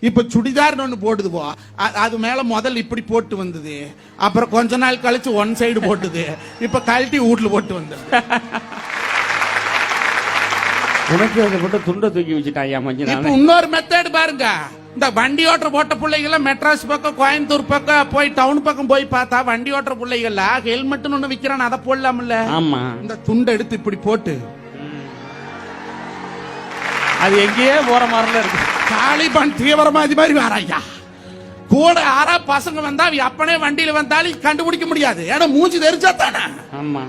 இப்ப சுடிதார்னு ஒண்ணு போட்டுது போ. அ- அது மேல முதல்ல இப்படி போட்டு வந்தது. அப்புறம் கொஞ்ச நாள் கழிச்சு ஒன் சைடு போட்டுது. இப்ப கழட்டி வீட்டுல போட்டு வந்தது. உனக்கு அதை போட்டு துண்டை தூக்கி வச்சுட்டாயா மஞ்சள் இப்ப இன்னொரு மெத்தட் பாருங்க. இந்த வண்டி ஓட்டுற போட்ட பிள்ளைகள மெட்ராஸ் பக்கம் கோயம்புத்தூர் பக்கம் போய் டவுன் பக்கம் போய் பார்த்தா வண்டி ஓட்டுற பிள்ளைகள ஹெல்மெட்னு ஒண்ணு விக்கிறான். அதை போடலாம்ல. ஆமா. இந்த துண்டை எடுத்து இப்படி போட்டு அது எங்கேயே போற மாதிரில இருக்கு. தாலிபான் தீவிரவாதி மாதிரி வரையா கூட ஆறா பசங்க வந்தா அப்பனே வண்டியில வந்தாலும் கண்டுபிடிக்க முடியாது. ஏன்னா மூஞ்சி தெரிஞ்சா தானே? ஆமா.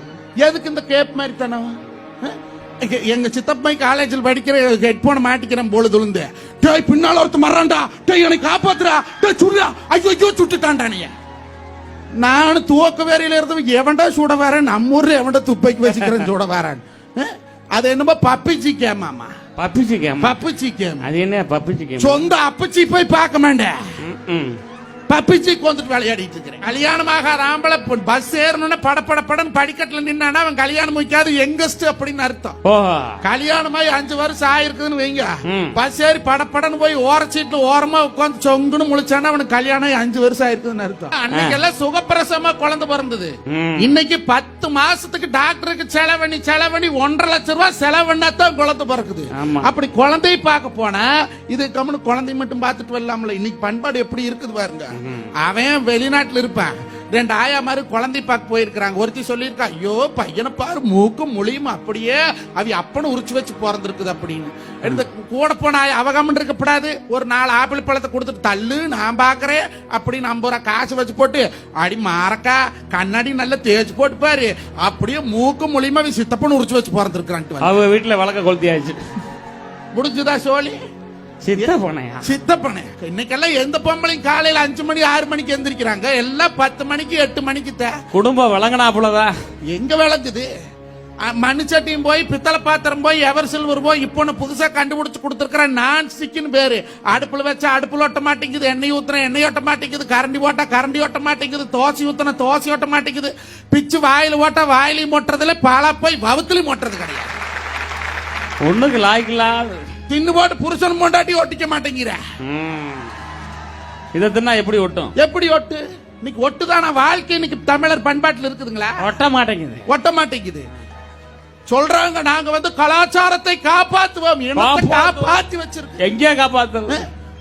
எதுக்கு இந்த கேப் மாதிரி தானே எங்க- சித்தப்பை காலேஜில் படிக்கிற ஹெட்போன் மாட்டிக்கிறேன் பொழுது விழுந்து டேய் பின்னால ஒருத்த மறான்டா டேய் எனக்கு காப்பாத்துறா டேய் சுடுறா ஐயோ ஐயோ சுட்டுட்டான்டானிய நான் துவக்க வேறையில இருந்து எவன்டா சுட வரேன்? நம்ம ஊர்ல எவன்டா துப்பைக்கு வச்சுக்கிறேன் சுட வரேன்? அது என்னமோ பப்பிச்சி கேமாமா பப்பிச்சு கேம். பப்பிச்சி கேம். அது என்ன பப்பிச்சு கேம்? சொந்த அப்பச்சி போய் பார்க்க மாட்டேன். பப்பிச்சிக்கு வந்துட்டு விளையாடிட்டு இருக்கிறேன். கல்யாணமாக ஆம்பளை பஸ் ஏறணும்னா பட பட படன்னு படிக்கட்டுல நின்னானா அவன் கல்யாணம் முடிக்காது எங்கஸ்ட் அப்படின்னு அர்த்தம். கல்யாணமாயி அஞ்சு வருஷம் ஆயிருக்குதுன்னு வைங்க. பஸ் ஏறி படப்படன்னு போய் ஓர சீட்ல ஓரமா உட்காந்து சொங்குன்னு முழிச்சானா அவனுக்கு கல்யாணம் அஞ்சு வருஷம் ஆயிருக்குதுன்னு அர்த்தம். அன்னைக்கெல்லாம் சுகப்பிரசவமா குழந்தை பிறந்தது. இன்னைக்கு பத்து மாசத்துக்கு டாக்டருக்கு செலவணி செலவணி ஒன்றரை லட்சம் ரூபாய் செலவண்ணா தான் குழந்தை பிறக்குது. அப்படி குழந்தையை பார்க்க போனா இது கம்முனு குழந்தை மட்டும் பார்த்துட்டு வரலாம்ல. இன்னைக்கு பண்பாடு எப்படி இருக்குது பாருங்க. அவன் வெளிநாட்டுல இருப்பான். ரெண்டு ஆயா மாதிரி குழந்தை பார்க்க போயிருக்கிறாங்க. ஒருத்தி சொல்லியிருக்கா ஐயோ பையனை பாரு மூக்கும் மொழியும் அப்படியே. அவ அப்பனு உரிச்சு வச்சு பிறந்திருக்குது அப்படின்னு. இந்த கூட போன ஆயா அவகாமன் இருக்கப்படாது. ஒரு நாலு ஆப்பிள் பழத்தை கொடுத்துட்டு தள்ளு நான் பாக்குறேன். அப்படின்னு ஐம்பது ரூபா காசு வச்சு போட்டு அடி மாறக்கா கண்ணாடி நல்லா தேய்ச்சி போட்டு பாரு. அப்படியே மூக்கும் மொழியுமா அவன் சித்தப்பன்னு உரிச்சு வச்சு பிறந்திருக்கிறான்ட்டு அவ வீட்டுல வழக்க கொளுத்தியாச்சு முடிஞ்சுதா சோழி? சித்த போனையா சித்தப்பனே இன்னைக்கெல்லாம் எந்த பொம்பளையும் காலையில அஞ்சு மணி ஆறு மணிக்கு எந்திரிக்கிறாங்க. எல்லாம் பத்து மணிக்கு எட்டு மணிக்கு குடும்பம் விளங்கினா போலதா எங்க விளக்குது? மண்ணு சட்டியும் போய் பித்தளை பாத்திரம் போய் எவர் சில்வர் போய் இப்போ ஒண்ணு புதுசா கண்டுபிடிச்சு கொடுத்துருக்கிறேன் நான் ஸ்டிக்னு பேரு. அடுப்புல வச்சா அடுப்புல ஒட்ட மாட்டேங்குது எண்ணெய் ஊத்துறேன் எண்ணெய் ஒட்ட மாட்டேங்குது கரண்டி ஓட்டா கரண்டி ஒட்ட மாட்டேங்குது தோசை ஊத்துன தோசை ஒட்ட மாட்டேங்குது. பிச்சு வாயில ஓட்டா வாயிலையும் மொட்டுறதுல பாலா போய் வவுத்துலையும் மொட்டுறது கிடையாது. ஒண்ணுக்கு லாய்க்கலாம் தின்னு போட்டு புருஷன் பொண்டாட்டி ஒட்டிக்க மாட்டேங்கிற. இதை தின்னா எப்படி ஒட்டும்? எப்படி ஒட்டு? இன்னைக்கு ஒட்டுதான? வாழ்க்கை இன்னைக்கு தமிழர் பண்பாட்டுல இருக்குதுங்களா? ஒட்ட மாட்டேங்குது. ஒட்ட மாட்டேங்குது. சொல்றாங்க நாங்க வந்து கலாச்சாரத்தை காப்பாத்துவோம். காப்பாத்துவோம். காப்பாத்தி வச்சிருக்கோம் எங்கே காப்பாத்து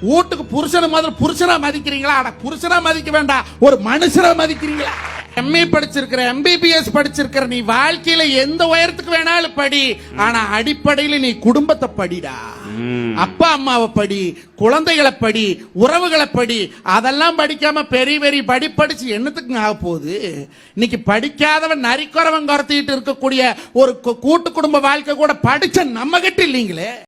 வீட்டுக்கு புருஷனை முதல்ல புருஷனா மதிக்கிறீங்களா? அட புருஷனா மதிக்க வேண்டாம். ஒரு மனுஷனா மதிக்கிறீங்களா? எம்ஏ படிச்சிருக்கிற எம்பிபிஎஸ் படிச்சிருக்கிற நீ வாழ்க்கையில எந்த உயரத்துக்கு வேணாலும் படி. ஆனா அடிப்படையில நீ குடும்பத்தை படிடா. அப்பா அம்மாவை படி குழந்தைகளை படி உறவுகளை படி. அதெல்லாம் படிக்காம பெரிய பெரிய படி படிச்சு என்னத்துக்கு ஆக போகுது? இன்னைக்கு படிக்காதவன் நரிக்குறவன் குறத்திட்டு இருக்கக்கூடிய ஒரு கூட்டு குடும்ப வாழ்க்கை கூட படிச்ச நம்ம கிட்ட இல்லைங்களே?